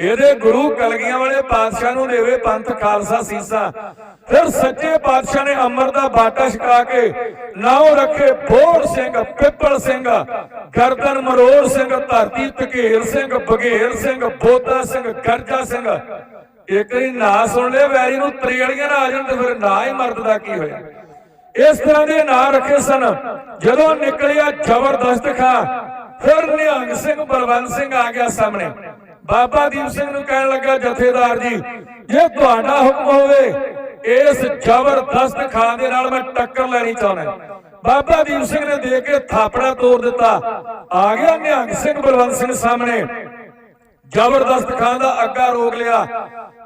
ਇਹਦੇ ਗੁਰੂ ਕਲਗੀਆਂ ਵਾਲੇ ਪਾਤਸ਼ਾਹ ਨੂੰ ਦੇਵੇ ਪੰਥ ਖਾਲਸਾ ਸੀਸਾ। ਫਿਰ ਸੱਚੇ ਪਾਤਸ਼ਾਹ ਨੇ ਅੰਮ੍ਰਿਤ ਦਾ ਬਾਟਾ ਛਕਾ ਕੇ ਨਾਉ ਰੱਖੇ ਬੋੜ ਸਿੰਘ, ਪਿੱਪਲ ਸਿੰਘ, ਗਰਦਨ ਮਰੋੜ ਸਿੰਘ, ਧਰਤੀ ਧਕੇਲ ਸਿੰਘ, ਬਘੇਲ ਸਿੰਘ ਬੋਤਾ ਸਿੰਘ, ਗਰਜਾ ਸਿੰਘ। ਇੱਕ ਹੀ ਨਾਂ ਸੁਣ ਲਿਆ, ਵੈਰੀ ਨੂੰ ਤ੍ਰਿਆਲੀਆਂ ਨਾ ਆ ਜਾਣ ਤੇ ਫਿਰ ਨਾ ਹੀ ਮਰਦ ਦਾ ਕੀ ਹੋਇਆ? ਇਸ ਤਰ੍ਹਾਂ ਦੇ ਨਾਂ ਰੱਖੇ ਸਨ। ਜਦੋਂ ਨਿਕਲਿਆ ਜ਼ਬਰਦਸਤ ਖਾਂ, ਫਿਰ ਨਿਹੰਗ ਸਿੰਘ, ਬਲਵੰਤ ਸਿੰਘ ਆ ਗਿਆ ਸਾਹਮਣੇ। ਬਾਬਾ ਦੀਪ ਸਿੰਘ ਨੂੰ ਕਹਿਣ ਲੱਗਾ ਜਥੇਦਾਰ ਜੀ, ਜੇ ਤੁਹਾਡਾ ਹੁਕਮ ਹੋਵੇ, ਇਸ ਜ਼ਬਰਦਸਤ ਖਾਂ ਦੇ ਨਾਲ ਮੈਂ ਟੱਕਰ ਲੈਣੀ ਚਾਹੁੰਦਾ ਬਾਬਾ ਦੀਪ ਸਿੰਘ ਨੇ ਦੇ ਕੇ ਥਾਪੜਾ ਤੋੜ ਦਿੱਤਾ। ਆ ਗਿਆ ਨਿਹੰਗ ਸਿੰਘ ਬਲਵੰਤ ਸਿੰਘ ਸਾਹਮਣੇ। ਜ਼ਬਰਦਸਤ ਖਾਨ ਦਾ ਅੱਗਾ ਰੋਕ ਲਿਆ।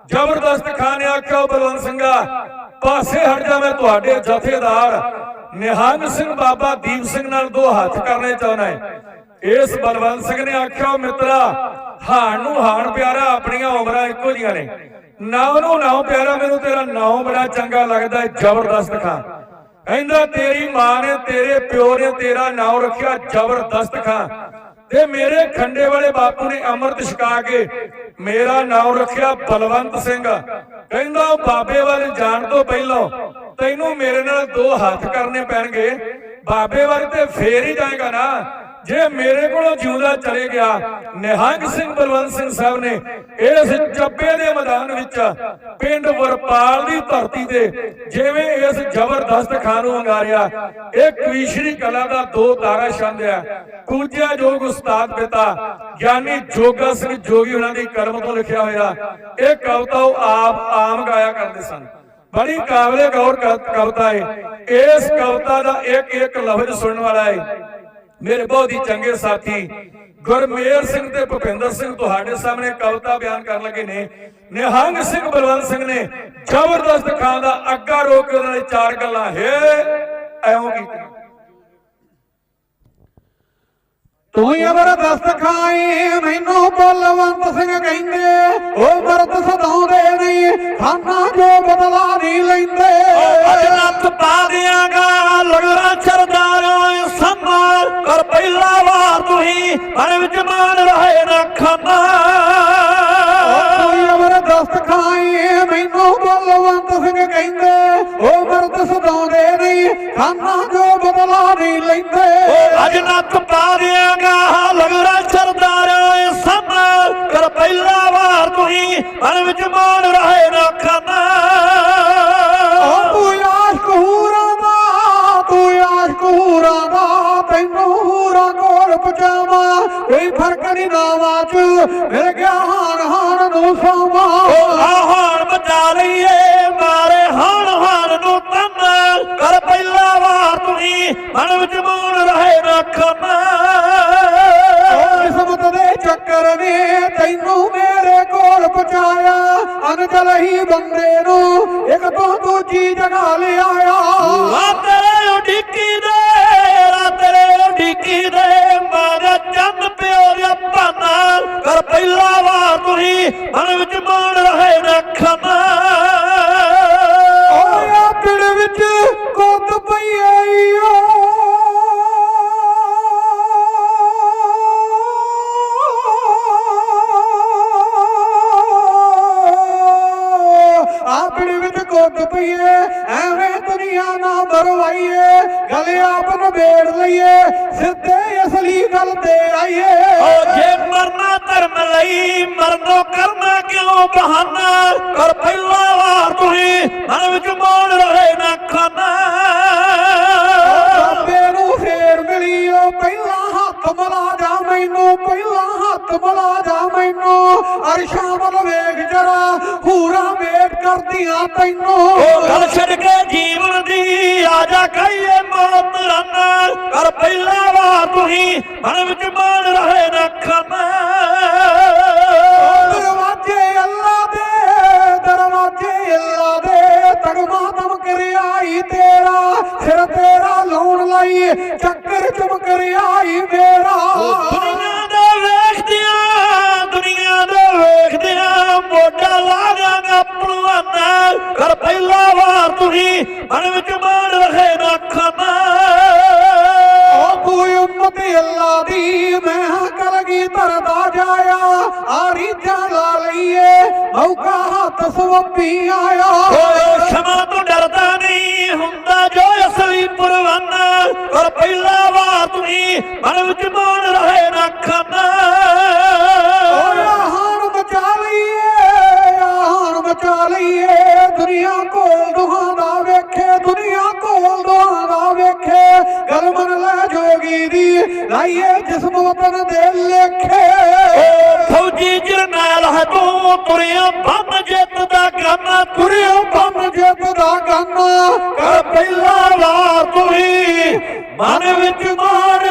ਜ਼ਬਰਦਸਤ ਖਾਨ ਨੇ ਆਖਿਆ, "ਉਹ ਬਲਵੰਤ ਸਿੰਘਾ ਪਾਸੇ ਹਟ ਜਾ, ਮੈਂ ਤੁਹਾਡੇ ਜਥੇਦਾਰ ਨਿਹੰਗ ਸਿੰਘ ਬਾਬਾ ਦੀਪ ਸਿੰਘ ਨਾਲ ਦੋ ਹੱਥ ਕਰਨੇ ਚਾਹੁੰਦਾ ਹੈ। ਇਸ ਬਲਵੰਤ ਸਿੰਘ ਨੇ ਆਖਿਆ "ਉਹ ਮਿੱਤਰਾ, ਹਾਣ ਨੂੰ ਹਾਣ ਪਿਆਰਾ ਆਪਣੀਆਂ ਉਮਰਾਂ ਇੱਕੋ ਜੀਆਂ ਨੇ। ਨਾ ਉਹਨੂੰ ਨਾਮ ਪਿਆਰਾ, ਮੈਨੂੰ ਤੇਰਾ ਨਾਮ ਬੜਾ ਚੰਗਾ ਲੱਗਦਾ ਹੈ ਜ਼ਬਰਦਸਤ ਖਾਂ। ਕਹਿੰਦਾ, ਤੇਰੀ ਮਾਂ ਨੇ ਤੇਰੇ ਪਿਓ ਨੇ ਤੇਰਾ ਨਾਮ ਰੱਖਿਆ, ਜ਼ਬਰਦਸਤ ਖਾਂ। ਤੇ ਮੇਰੇ ਖੰਡੇ ਵਾਲੇ ਬਾਪੂ ਨੇ ਅੰਮ੍ਰਿਤ ਛਕਾ ਕੇ ਮੇਰਾ ਨਾਮ ਰੱਖਿਆ ਬਲਵੰਤ ਸਿੰਘ। ਕਹਿੰਦਾ ਬਾਬੇ ਵੱਲ ਜਾਣ ਤੋਂ ਪਹਿਲਾਂ ਤੈਨੂੰ ਮੇਰੇ ਨਾਲ ਦੋ ਹੱਥ ਕਰਨੇ ਪੈਣਗੇ। ਬਾਬੇ ਵੱਲ ਤੇ ਫੇਰ ਹੀ ਜਾਏਗਾ ਨਾ। ਜੇ ਮੇਰੇ ਕੋਲੋਂ ਜਿਉਂਦਾ ਚਲੇ ਗਿਆ, ਨਿਹੰਗ ਸਿੰਘ ਬਲਵੰਤ ਸਿੰਘ ਸਾਹਿਬ ਨੇ ਇਸ ਚੱਬੇ ਦੇ ਮੈਦਾਨ ਵਿੱਚ ਪਿੰਡ ਵਰਪਾਲ ਦੀ ਧਰਤੀ ਤੇ ਜਿਵੇਂ ਇਸ ਜ਼ਬਰਦਸਤ ਖਾਨ ਨੂੰ ਅੰਗਾਰਿਆ, ਇਹ ਕਵੀਸ਼ਰੀ ਕਲਾ ਦਾ ਦੋ ਤਾਰਾ ਛੰਦ ਹੈ। ਪੂਜਿਆ ਜੋਗ ਉਸਤਾਦ ਪਿਤਾ ਗਿਆਨੀ ਜੋਗਾ ਸਿੰਘ ਜੋਗੀ ਉਹਨਾਂ ਦੀ ਕਰਮ ਤੋਂ ਲਿਖਿਆ ਹੋਇਆ, ਇਹ ਕਵਿਤਾ ਉਹ ਆਪ ਆਮ ਗਾਇਆ ਕਰਦੇ ਸਨ। ਬੜੀ ਕਾਬਲੇ ਗੌਰ ਕਵਿਤਾ ਹੈ ਇਸ ਕਵਿਤਾ ਦਾ ਇੱਕ ਇੱਕ ਲਫ਼ਜ਼ ਸੁਣਨ ਵਾਲਾ ਹੈ ਮੇਰੇ ਬਹੁਤ ਹੀ ਚੰਗੇ ਸਾਥੀ ਗੁਰਮੇਰ ਸਿੰਘ ਤੇ ਭੁਪਿੰਦਰ ਸਿੰਘ ਤੁਹਾਡੇ ਸਾਹਮਣੇ ਕਵਿਤਾ ਬਿਆਨ ਕਰਨ ਲੱਗੇ ਨੇ। ਨਿਹੰਗ ਸਿੰਘ ਬਲਵੰਤ ਸਿੰਘ ਨੇ ਜ਼ਬਰਦਸਤ ਖਾਨ ਦਾ ਅੱਗਾ ਰੋਕ ਕੇ ਉਹਨਾਂ ਨੇ ਚਾਰ ਗੱਲਾਂ ਹੈ ਐਉਂ ਕੀਤੀਆਂ। ਤੂੰ ਜ਼ਬਰਦਸਤ ਖਾਈ ਮੈਨੂੰ ਬਲਵੰਤ ਸਿੰਘ ਕਹਿੰਦੇ ਉਹ ਮਰਦ ਸਦਾਉਂਦੇ ਨਹੀਂ ਖਾਨਾ ਜੋ ਬਦਲਾ ਨਹੀਂ ਲੈਂਦੇ। ਕਹਿੰਦੇ ਉਹ ਮਰਦ ਸਦਾਉਂਦੇ ਨਹੀਂ ਖਾਨਾ ਜੋ ਬਦਲਾ ਨਹੀਂ ਲੈਂਦੇ। ਅੱਜ ਨੱਥ ਪਾ ਦਿਆਂਗਾ ਲੰਗਰਾਂ ਚਰਦਾਰਾਂ ਸਮਾਂ ਕਰ ਪਹਿਲਾ ਵਾਰ ਤੁਸੀਂ ਮਨ ਵਿੱਚ ਮਾਨ ਰਹੇ ਨਾ ਖਾਨਾ। ਉਹ ਤੂੰ ਆਸ਼ਕ ਹੂਰਾਂ ਦਾ ਤੂੰ ਆਸ਼ਕ ਹੂਰਾਂ ਦਾ ਤੈਨੂੰ ਹੂਰਾਂ ਕੋਲ ਪਹੁੰਚਾਵਾਂ। ਕੋਈ ਫ਼ਰਕ ਨਹੀਂ ਨਾਵਾਂ ਚ ਮਿਲ ਗਿਆ ਹਾਨ ਹਾਨ ਨੂੰ ਸਾਵਾਂ। ਉਹ ਬਚਾ ਲਈਏ। ਨੇ ਮੇਰੇ ਕੋਲ ਪਹੁੰਚਾਇਆ। ਅਨਜਲ ਹੀ ਬੰਦੇ ਨੂੰ ਇੱਕ ਤੋਂ ਦੂਜੀ ਜਗ੍ਹਾ ਲਿਆਇਆ। ਆ ਤੇਰੇ ਉਡੀਕੀ ਦੇ ਆ ਤੇਰੇ ਉਡੀਕੀ ਦੇ। ਮਾਰਾ ਚੰਨ ਪਿਓ ਦੇ ਭਾਨਾ ਕਰ ਪਹਿਲਾ ਵਾਰ ਤੁਸੀਂ ਮਨ ਵਿੱਚ ਮੂਣ ਰਹੇ ਨਾ ਖਾਨਾ ਓਏ ਪਿੜ ਵਿੱਚ ਕੁੱਤ ਪਈ ਆਈ ਕੁੱਤ ਪਈਏ ਐਵੇਂ ਦੁਨੀਆ ਨਾ ਮਰਵਾਈਏ ਗੱਲ ਆਪ ਨਵੇੜ ਲਈਏ ਸਿੱਧੇ ਅਸਲੀ ਗੱਲ ਤੇ ਆਈਏ। ਓ ਜੇ ਮਰਨਾ ਧਰਮ ਲਈ ਮਰਨੋ ਕਰਨਾ ਕਿਉਂ ਬਹਾਨਾ? ਕਰ ਪਹਿਲਾ ਵਾਰ ਤੁਸੀਂ ਮਨ ਵਿੱਚ ਮੋੜ ਰਹੇ ਨਾ ਖਾਨਾ। ਬਾਬੇ ਨੂੰ ਫੇਰ ਮਿਲੀ ਓ ਪਹਿਲਾਂ ਹੱਥ ਮਲਾ ਜਾ ਮੈਨੂੰ ਪਹਿਲਾਂ ਹੱਥ ਮਲਾ ਜਾ ਮੈਨੂੰ। ਅਰਸ਼ਾਂ ਵੱਲ ਵੇਖ ਜਰਾ, ਹੂਰਾ ਵੇਟ ਕਰਦੀਆਂ ਤੈਨੂੰ। ਉਹ ਗੱਲ ਛੱਡ ਕੇ ਜੀਵਨ ਦੀ ਆ ਜਾ ਕਹੀਏ ਮੌਤ ਰਨ ਕਰ ਪਹਿਲਾ ਵਾਰ ਤੁਸੀਂ ਮਨ ਵਿੱਚ ਮੋੜ ਰਹੇ ਨਾ ਖਾਨਾ ਮਨ ਵਿੱਚ ਮਾਣ ਰਹੇ ਨਾ ਖਾਨਾ ਓ ਕੋਈ ਉਮਤ ਅੱਲਾ ਦੀ ਮੈਂ ਕਲਗੀ ਧਰਦਾ ਜਾਇਆ ਆ ਰੀਝਾਂ ਲਾ ਲਈ ਮੌਕਾ ਹੱਥ ਸਵੱਪੀ ਆਇਆ। ਓਏ ਸ਼ਮਾ ਤੋਂ ਡਰਦਾ ਨਹੀਂ ਹੁੰਦਾ ਜੋ ਅਸਲੀ ਪਰਵਾਨਾ ਪਰ ਪਹਿਲਾ ਵਾਰ ਤੁਸੀਂ ਮਨ ਵਿੱਚ ਮਾਣ ਰਹੇ ਨਾ ਲਾਈਏ ਜਿਸਮ ਵਤਨ ਦੇ ਲੇਖੇ ਫੌਜੀ ਜਰਨੈਲ ਹੈ ਤੂੰ ਤੁਰਿਆ ਬੰਮ ਜਿੱਤ ਦਾ ਗਾਨਾ। ਤੁਰਿਓ ਬੰਮ ਜਿੱਤ ਦਾ ਗਾਨਾ। ਕਰ ਪਹਿਲਾ ਵਾਰ ਤੁਸੀਂ ਮਨ ਵਿੱਚ ਮਾਣ